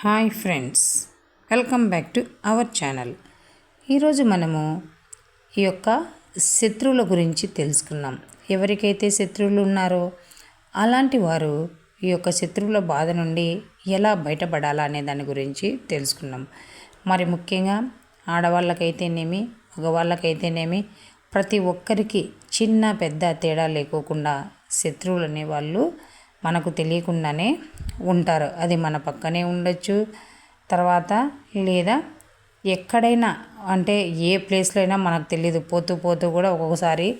Hi friends welcome back to our channel. ఈరోజు మనము ఈ యొక్క శత్రువుల గురించి తెలుసుకున్నాం ఎవరికైతే శత్రువులు ఉన్నారో అలాంటి వారు ఈ యొక్క శత్రువుల బాధ నుండి ఎలా బయటపడాలా అనే దాని గురించి తెలుసుకున్నాం మరి ముఖ్యంగా ఆడవాళ్ళకైతేనేమి మగవాళ్ళకైతేనేమి ప్రతి ఒక్కరికి చిన్న పెద్ద తేడా లేకోకుండా శత్రువులు అనేవాళ్ళు మనకు తెలియకుండానే ఉంటారు. అది మన పక్కనే ఉండొచ్చు. తర్వాత లేదా ఎక్కడైనా అంటే ఏ ప్లేస్లో అయినా మనకు తెలియదు పోతూ పోతూ కూడా ఒక్కొక్కసారి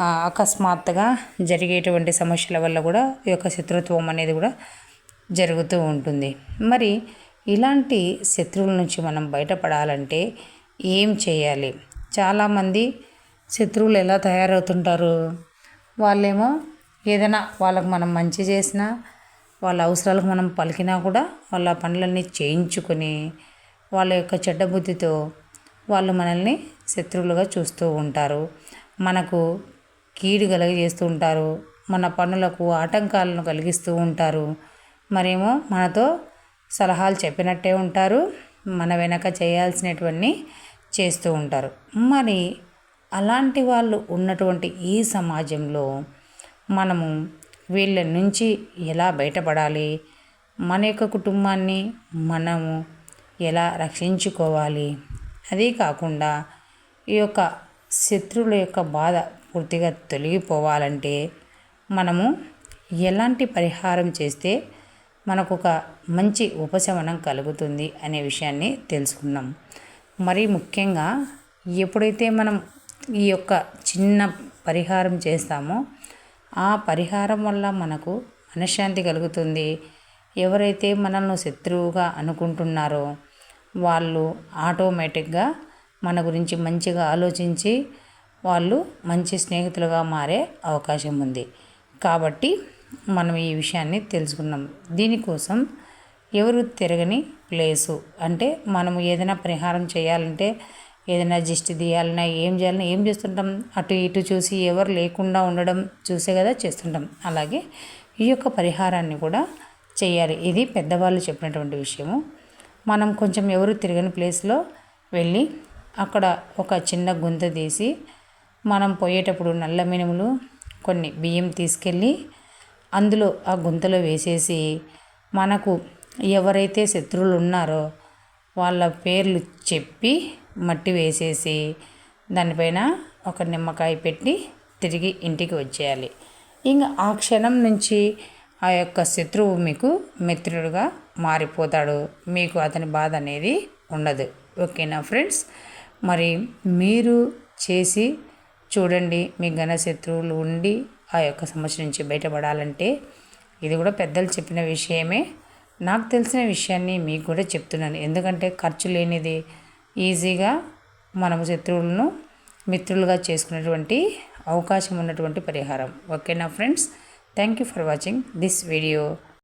అకస్మాత్తుగా జరిగేటువంటి సమస్యల వల్ల కూడా ఈ యొక్క శత్రుత్వం అనేది కూడా జరుగుతూ ఉంటుంది. మరి ఇలాంటి శత్రువుల నుంచి మనం బయటపడాలంటే ఏం చేయాలి? చాలామంది శత్రువులు ఎలా తయారవుతుంటారు? వాళ్ళేమో ఏదైనా వాళ్ళకు మనం మంచి చేసినా వాళ్ళ అవసరాలకు మనం పలికినా కూడా వాళ్ళ పనులన్నీ చేయించుకొని వాళ్ళ యొక్క చెడ్డ బుద్ధితో వాళ్ళు మనల్ని శత్రువులుగా చూస్తూ ఉంటారు. మనకు కీడు కలిగజేస్తూ ఉంటారు. మన పనులకు ఆటంకాలను కలిగిస్తూ ఉంటారు. మరేమో మనతో సలహాలు చెప్పినట్టే ఉంటారు. మన వెనక చేయాల్సినటువంటి చేస్తూ ఉంటారు. మరి అలాంటి వాళ్ళు ఉన్నటువంటి ఈ సమాజంలో మనము వీళ్ళ నుంచి ఎలా బయటపడాలి? మన యొక్క కుటుంబాన్ని మనము ఎలా రక్షించుకోవాలి? అదే కాకుండా ఈ యొక్క శత్రువుల యొక్క బాధ పూర్తిగా తొలగిపోవాలంటే మనము ఎలాంటి పరిహారం చేస్తే మనకు ఒక మంచి ఉపశమనం కలుగుతుంది అనే విషయాన్ని తెలుసుకున్నాం. మరి ముఖ్యంగా ఎప్పుడైతే మనం ఈ యొక్క చిన్న పరిహారం చేస్తామో ఆ పరిహారం వల్ల మనకు మనశ్శాంతి కలుగుతుంది. ఎవరైతే మనల్ని శత్రువుగా అనుకుంటున్నారో వాళ్ళు ఆటోమేటిక్గా మన గురించి మంచిగా ఆలోచించి వాళ్ళు మంచి స్నేహితులుగా మారే అవకాశం ఉంది. కాబట్టి మనం ఈ విషయాన్ని తెలుసుకున్నాం. దీనికోసం ఎవరు తిరగని ప్లేసు అంటే మనము ఏదైనా పరిహారం చేయాలంటే ఏదైనా జిస్ట్ తీయాలన్నా ఏం చేయాలన్నా ఏం చేస్తుంటాం? అటు ఇటు చూసి ఎవరు లేకుండా ఉండడం చూసే కదా చేస్తుంటాం. అలాగే ఈ యొక్క పరిహారాన్ని కూడా చేయాలి. ఇది పెద్దవాళ్ళు చెప్పినటువంటి విషయము. మనం కొంచెం ఎవరు తిరగని ప్లేస్లో వెళ్ళి అక్కడ ఒక చిన్న గుంత తీసి మనం పోయేటప్పుడు నల్ల మినుములు కొన్ని బియ్యం తీసుకెళ్ళి అందులో ఆ గుంతలో వేసేసి మనకు ఎవరైతే శత్రువులు ఉన్నారో వాళ్ళ పేర్లు చెప్పి మట్టి వేసేసి దానిపైన ఒక నిమ్మకాయ పెట్టి తిరిగి ఇంటికి వచ్చేయాలి. ఇంకా ఆ క్షణం నుంచి ఆ యొక్క శత్రువు మీకు మిత్రుడుగా మారిపోతాడు. మీకు అతని బాధ అనేది ఉండదు. ఓకేనా ఫ్రెండ్స్? మరి మీరు చేసి చూడండి మీ ఘన శత్రువులు ఉండి ఆ యొక్క సమస్య నుంచి బయటపడాలంటే ఇది కూడా పెద్దలు చెప్పిన విషయమే. నాకు తెలిసిన విషయాన్ని మీకు కూడా చెప్తున్నాను. ఎందుకంటే ఖర్చు లేనిది ఈజీగా మనము శత్రువులను మిత్రులుగా చేసుకునేటువంటి అవకాశం ఉన్నటువంటి పరిహారం. ఓకేనా friends? Thank you for watching this video